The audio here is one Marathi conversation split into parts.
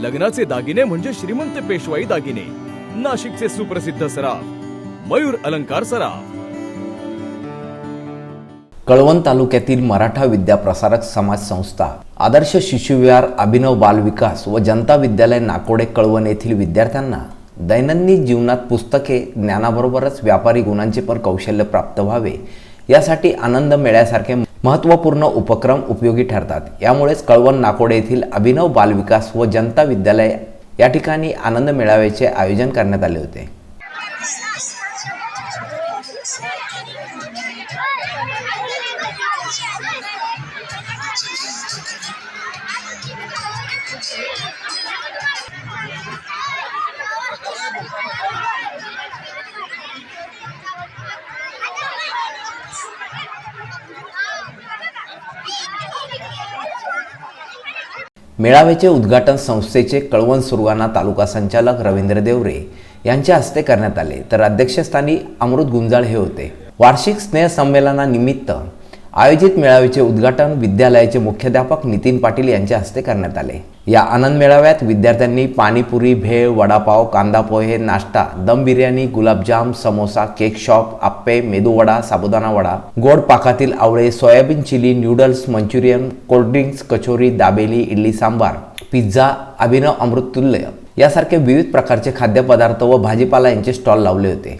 लग्नाचे दागिने म्हणजे श्रीमंत पेशवाई दागिने. नाशिकचे सुप्रसिद्ध सराफ मयूर अलंकार सराफ. कळवण तालुक्यातील मराठा विद्याप्रसारक समाज संस्था आदर्श शिशुविहार अभिनव बाल विकास व जनता विद्यालय नाकोडे कळवण येथील विद्यार्थ्यांना दैनंदिन जीवनात पुस्तके ज्ञानाबरोबरच व्यापारी गुणांचे पण कौशल्य प्राप्त व्हावे यासाठी आनंद मेळ्यासारखे महत्त्वपूर्ण उपक्रम उपयोगी ठरतात. यामुळेच कळवण नाकोडे येथील अभिनव बालविकास व जनता विद्यालय या ठिकाणी आनंद मेळाव्याचे आयोजन करण्यात आले होते. मेळाव्याचे उद्घाटन संस्थेचे कळवण सुरगाणा तालुका संचालक रवींद्र देवरे यांच्या हस्ते करण्यात आले. तर अध्यक्षस्थानी अमृत गुंजाळ हे होते. वार्षिक स्नेहसंमेलनानिमित्त आयोजित मेळाव्याचे उद्घाटन विद्यालयाचे मुख्याध्यापक नितीन पाटील यांच्या हस्ते करण्यात आले. या आनंद मेळाव्यात विद्यार्थ्यांनी पाणीपुरी भेळ वडापाव कांदा पोहे नाश्ता दम बिर्याणी गुलाबजाम समोसा केक शॉप आप्पे मेदूवडा साबुदाणा वडा गोड पाकातील आवळे soyabean chilli noodles Manchurian cold drinks kachori dabeli idli sambar pizza Abhinav Amruttulya यासारखे विविध प्रकारचे खाद्यपदार्थ व भाजीपाला यांचे स्टॉल लावले होते.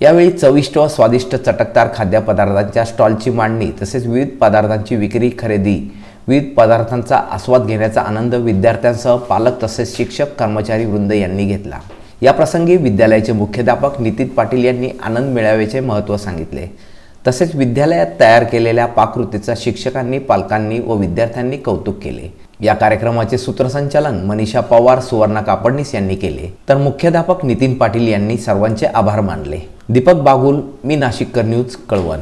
यावेळी चविष्ट व स्वादिष्ट चटकदार खाद्यपदार्थांच्या स्टॉलची मांडणी तसेच विविध पदार्थांची विक्री खरेदी विविध पदार्थांचा आस्वाद घेण्याचा आनंद विद्यार्थ्यांसह पालक तसेच शिक्षक कर्मचारी वृंद यांनी घेतला. या प्रसंगी विद्यालयाचे मुख्याध्यापक नितीन पाटील यांनी आनंद मेळाव्याचे महत्त्व सांगितले. तसेच विद्यालयात तयार केलेल्या पाककृतीचा शिक्षकांनी पालकांनी व विद्यार्थ्यांनी कौतुक केले. या कार्यक्रमाचे सूत्रसंचालन मनीषा पवार सुवर्णा कापडणीस यांनी केले. तर मुख्याध्यापक नितीन पाटील यांनी सर्वांचे आभार मानले. दीपक बागुल मी नाशिककर न्यूज कळवण.